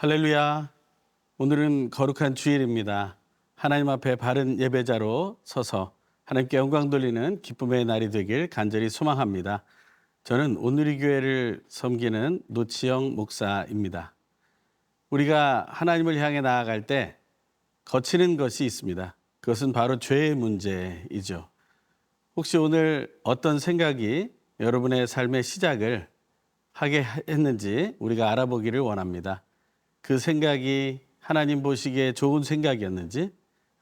할렐루야. 오늘은 거룩한 주일입니다. 하나님 앞에 바른 예배자로 서서 하나님께 영광 돌리는 기쁨의 날이 되길 간절히 소망합니다. 저는 오늘이 교회를 섬기는 노치영 목사입니다. 우리가 하나님을 향해 나아갈 때 거치는 것이 있습니다. 그것은 바로 죄의 문제이죠. 혹시 오늘 어떤 생각이 여러분의 삶의 시작을 하게 했는지 우리가 알아보기를 원합니다. 그 생각이 하나님 보시기에 좋은 생각이었는지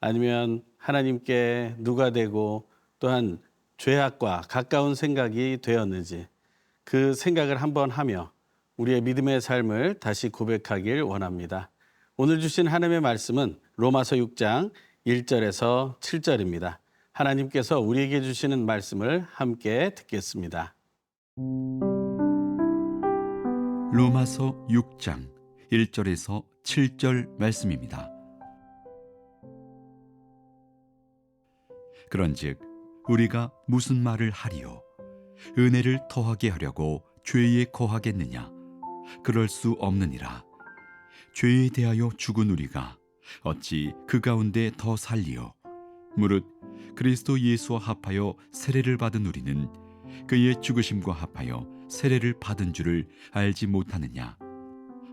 아니면 하나님께 누가 되고 또한 죄악과 가까운 생각이 되었는지 그 생각을 한번 하며 우리의 믿음의 삶을 다시 고백하길 원합니다. 오늘 주신 하나님의 말씀은 로마서 6장 1절에서 7절입니다. 하나님께서 우리에게 주시는 말씀을 함께 듣겠습니다. 로마서 6장 1절에서 7절 말씀입니다. 그런즉 우리가 무슨 말을 하리요? 은혜를 더하게 하려고 죄에 거하겠느냐? 그럴 수 없느니라. 죄에 대하여 죽은 우리가 어찌 그 가운데 더 살리요? 무릇 그리스도 예수와 합하여 세례를 받은 우리는 그의 죽으심과 합하여 세례를 받은 줄을 알지 못하느냐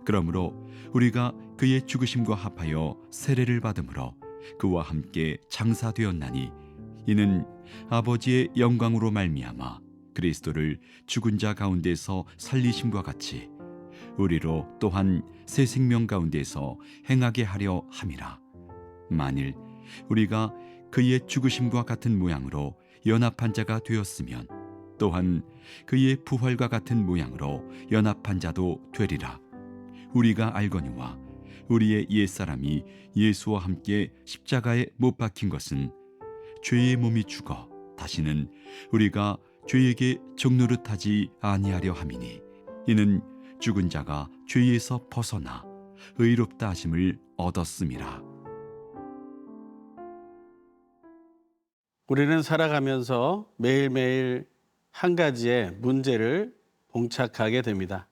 그러므로 우리가 그의 죽으심과 합하여 세례를 받음으로 그와 함께 장사되었나니 이는 아버지의 영광으로 말미암아 그리스도를 죽은 자 가운데서 살리심과 같이 우리로 또한 새 생명 가운데서 행하게 하려 함이라. 만일 우리가 그의 죽으심과 같은 모양으로 연합한 자가 되었으면 또한 그의 부활과 같은 모양으로 연합한 자도 되리라 우리가 알거니와 우리의 옛사람이 예수와 함께 십자가에 못 박힌 것은 죄의 몸이 죽어 다시는 우리가 죄에게 종노릇하지 아니하려 함이니 이는 죽은 자가 죄에서 벗어나 의롭다 하심을 얻었음이라 우리는 살아가면서 매일매일 한 가지의 문제를 봉착하게 됩니다.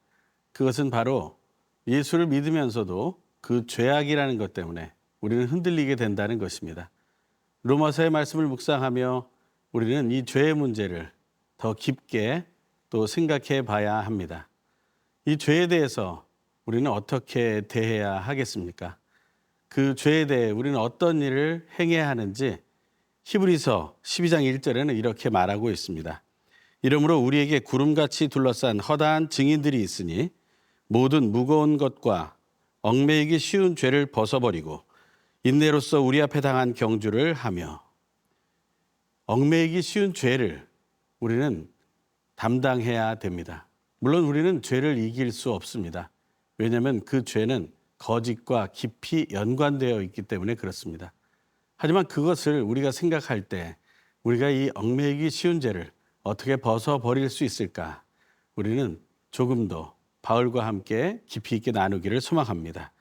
그것은 바로 예수를 믿으면서도 그 죄악이라는 것 때문에 우리는 흔들리게 된다는 것입니다. 로마서의 말씀을 묵상하며 우리는 이 죄의 문제를 더 깊게 또 생각해 봐야 합니다. 이 죄에 대해서 우리는 어떻게 대해야 하겠습니까? 그 죄에 대해 우리는 어떤 일을 행해야 하는지 히브리서 12장 1절에는 이렇게 말하고 있습니다. 이러므로 우리에게 구름같이 둘러싼 허다한 증인들이 있으니 모든 무거운 것과 얽매이기 쉬운 죄를 벗어버리고 인내로서 우리 앞에 당한 경주를 하며 얽매이기 쉬운 죄를 우리는 담당해야 됩니다. 물론 우리는 죄를 이길 수 없습니다. 왜냐하면 그 죄는 거짓과 깊이 연관되어 있기 때문에 그렇습니다. 하지만 그것을 우리가 생각할 때 우리가 이 얽매이기 쉬운 죄를 어떻게 벗어버릴 수 있을까? 우리는 조금 더 바울과 함께 깊이 있게 나누기를 소망합니다.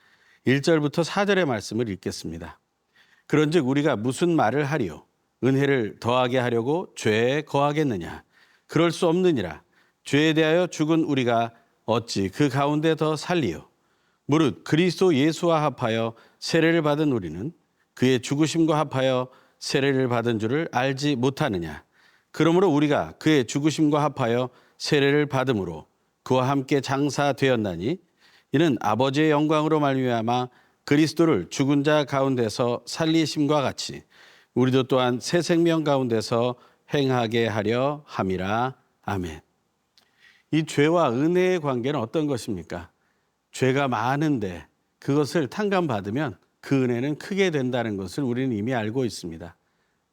1절부터 4절의 말씀을 읽겠습니다. 그런즉 우리가 무슨 말을 하리요? 은혜를 더하게 하려고 죄에 거하겠느냐? 그럴 수 없느니라. 죄에 대하여 죽은 우리가 어찌 그 가운데 더 살리요? 무릇 그리스도 예수와 합하여 세례를 받은 우리는 그의 죽으심과 합하여 세례를 받은 줄을 알지 못하느냐? 그러므로 우리가 그의 죽으심과 합하여 세례를 받음으로 그와 함께 장사되었나니 이는 아버지의 영광으로 말미암아 그리스도를 죽은 자 가운데서 살리심과 같이 우리도 또한 새 생명 가운데서 행하게 하려 함이라 아멘. 이 죄와 은혜의 관계는 어떤 것입니까? 죄가 많은데 그것을 탕감받으면 그 은혜는 크게 된다는 것을 우리는 이미 알고 있습니다.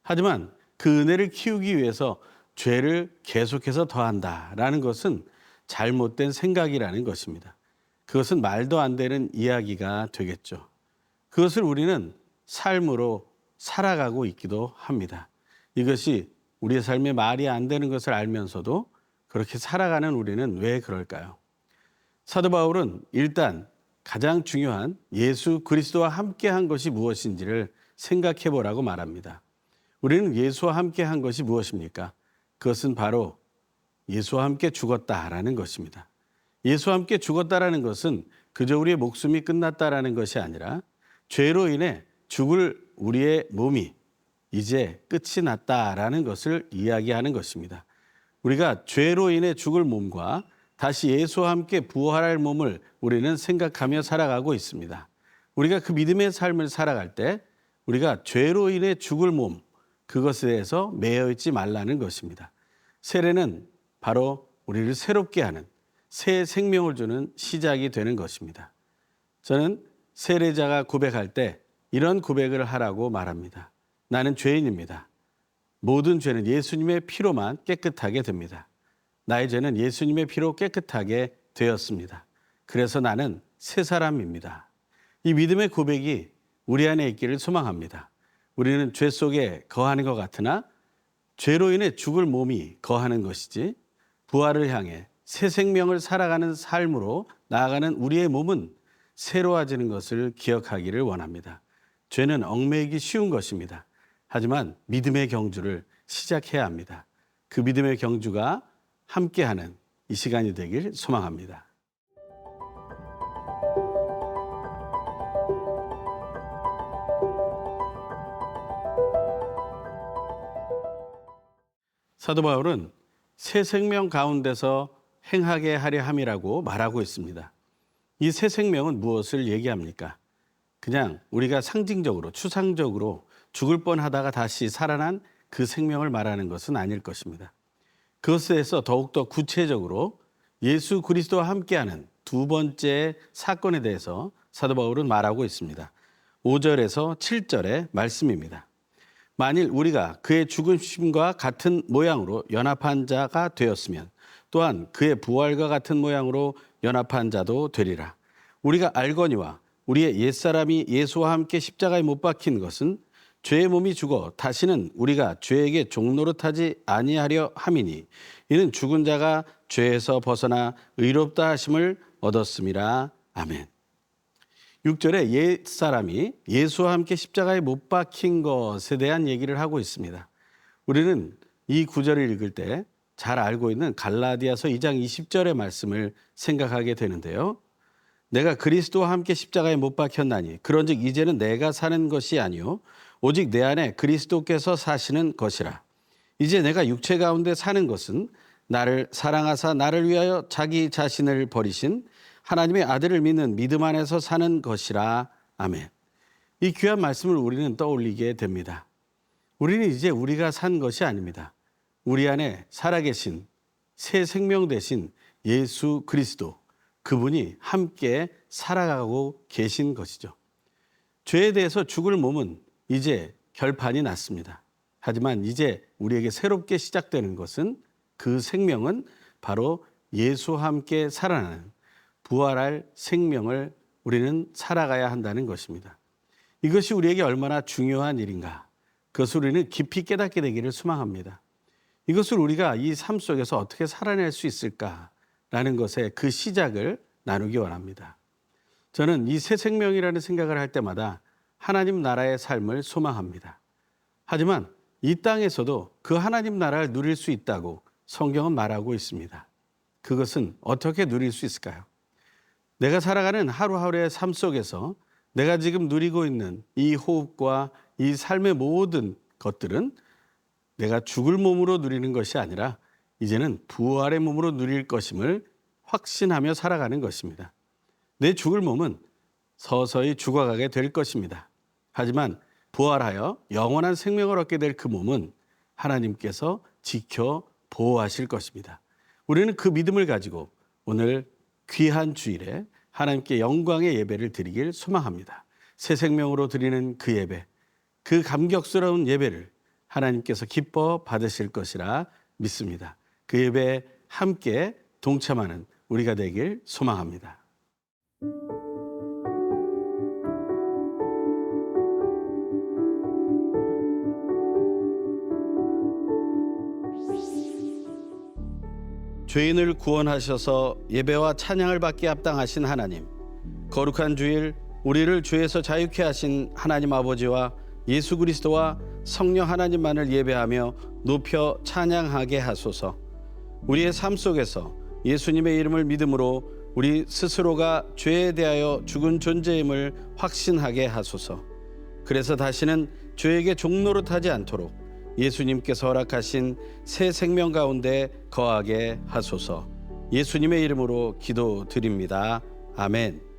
하지만 그 은혜를 키우기 위해서 죄를 계속해서 더한다라는 것은 잘못된 생각이라는 것입니다. 그것은 말도 안 되는 이야기가 되겠죠. 그것을 우리는 삶으로 살아가고 있기도 합니다. 이것이 우리의 삶에 말이 안 되는 것을 알면서도 그렇게 살아가는 우리는 왜 그럴까요? 사도 바울은 일단 가장 중요한 예수 그리스도와 함께 한 것이 무엇인지를 생각해 보라고 말합니다. 우리는 예수와 함께 한 것이 무엇입니까? 그것은 바로 예수와 함께 죽었다라는 것입니다. 예수와 함께 죽었다라는 것은 그저 우리의 목숨이 끝났다라는 것이 아니라 죄로 인해 죽을 우리의 몸이 이제 끝이 났다라는 것을 이야기하는 것입니다. 우리가 죄로 인해 죽을 몸과 다시 예수와 함께 부활할 몸을 우리는 생각하며 살아가고 있습니다. 우리가 그 믿음의 삶을 살아갈 때 우리가 죄로 인해 죽을 몸 그것에 대해서 매여 있지 말라는 것입니다. 세례는 바로 우리를 새롭게 하는 새 생명을 주는 시작이 되는 것입니다. 저는 세례자가 고백할 때 이런 고백을 하라고 말합니다. 나는 죄인입니다. 모든 죄는 예수님의 피로만 깨끗하게 됩니다. 나의 죄는 예수님의 피로 깨끗하게 되었습니다. 그래서 나는 새 사람입니다. 이 믿음의 고백이 우리 안에 있기를 소망합니다. 우리는 죄 속에 거하는 것 같으나 죄로 인해 죽을 몸이 거하는 것이지 부활을 향해 새 생명을 살아가는 삶으로 나아가는 우리의 몸은 새로워지는 것을 기억하기를 원합니다. 죄는 얽매이기 쉬운 것입니다. 하지만 믿음의 경주를 시작해야 합니다. 그 믿음의 경주가 함께하는 이 시간이 되길 소망합니다. 사도 바울은 새 생명 가운데서 행하게 하려 함이라고 말하고 있습니다. 이 새 생명은 무엇을 얘기합니까? 그냥 우리가 상징적으로 추상적으로 죽을 뻔 하다가 다시 살아난 그 생명을 말하는 것은 아닐 것입니다. 그것에 대해서 더욱더 구체적으로 예수 그리스도와 함께하는 두 번째 사건에 대해서 사도 바울은 말하고 있습니다. 5절에서 7절의 말씀입니다. 만일 우리가 그의 죽으심과 같은 모양으로 연합한 자가 되었으면 또한 그의 부활과 같은 모양으로 연합한 자도 되리라. 우리가 알거니와 우리의 옛사람이 예수와 함께 십자가에 못 박힌 것은 죄의 몸이 죽어 다시는 우리가 죄에게 종노릇하지 아니하려 함이니 이는 죽은 자가 죄에서 벗어나 의롭다 하심을 얻었음이라. 아멘. 6절에 옛 사람이 예수와 함께 십자가에 못 박힌 것에 대한 얘기를 하고 있습니다. 우리는 이 구절을 읽을 때 잘 알고 있는 갈라디아서 2장 20절의 말씀을 생각하게 되는데요. 내가 그리스도와 함께 십자가에 못 박혔나니 그런즉 이제는 내가 사는 것이 아니요 오직 내 안에 그리스도께서 사시는 것이라. 이제 내가 육체 가운데 사는 것은 나를 사랑하사 나를 위하여 자기 자신을 버리신 하나님의 아들을 믿는 믿음 안에서 사는 것이라. 아멘. 이 귀한 말씀을 우리는 떠올리게 됩니다. 우리는 이제 우리가 산 것이 아닙니다. 우리 안에 살아계신 새 생명 되신 예수 그리스도 그분이 함께 살아가고 계신 것이죠. 죄에 대해서 죽을 몸은 이제 결판이 났습니다. 하지만 이제 우리에게 새롭게 시작되는 것은 그 생명은 바로 예수와 함께 살아나는 부활할 생명을 우리는 살아가야 한다는 것입니다. 이것이 우리에게 얼마나 중요한 일인가. 그것을 우리는 깊이 깨닫게 되기를 소망합니다. 이것을 우리가 이 삶 속에서 어떻게 살아낼 수 있을까라는 것의 그 시작을 나누기 원합니다. 저는 이 새 생명이라는 생각을 할 때마다 하나님 나라의 삶을 소망합니다. 하지만 이 땅에서도 그 하나님 나라를 누릴 수 있다고 성경은 말하고 있습니다. 그것은 어떻게 누릴 수 있을까요? 내가 살아가는 하루하루의 삶 속에서 내가 지금 누리고 있는 이 호흡과 이 삶의 모든 것들은 내가 죽을 몸으로 누리는 것이 아니라 이제는 부활의 몸으로 누릴 것임을 확신하며 살아가는 것입니다. 내 죽을 몸은 서서히 죽어가게 될 것입니다. 하지만 부활하여 영원한 생명을 얻게 될 그 몸은 하나님께서 지켜 보호하실 것입니다. 우리는 그 믿음을 가지고 오늘 귀한 주일에 하나님께 영광의 예배를 드리길 소망합니다. 새 생명으로 드리는 그 예배, 그 감격스러운 예배를 하나님께서 기뻐 받으실 것이라 믿습니다. 그 예배에 함께 동참하는 우리가 되길 소망합니다. 죄인을 구원하셔서 예배와 찬양을 받게 합당하신 하나님, 거룩한 주일 우리를 죄에서 자유케 하신 하나님 아버지와 예수 그리스도와 성령 하나님만을 예배하며 높여 찬양하게 하소서. 우리의 삶 속에서 예수님의 이름을 믿음으로 우리 스스로가 죄에 대하여 죽은 존재임을 확신하게 하소서. 그래서 다시는 죄에게 종노릇하지 않도록 예수님께서 허락하신 새 생명 가운데 거하게 하소서. 예수님의 이름으로 기도드립니다. 아멘.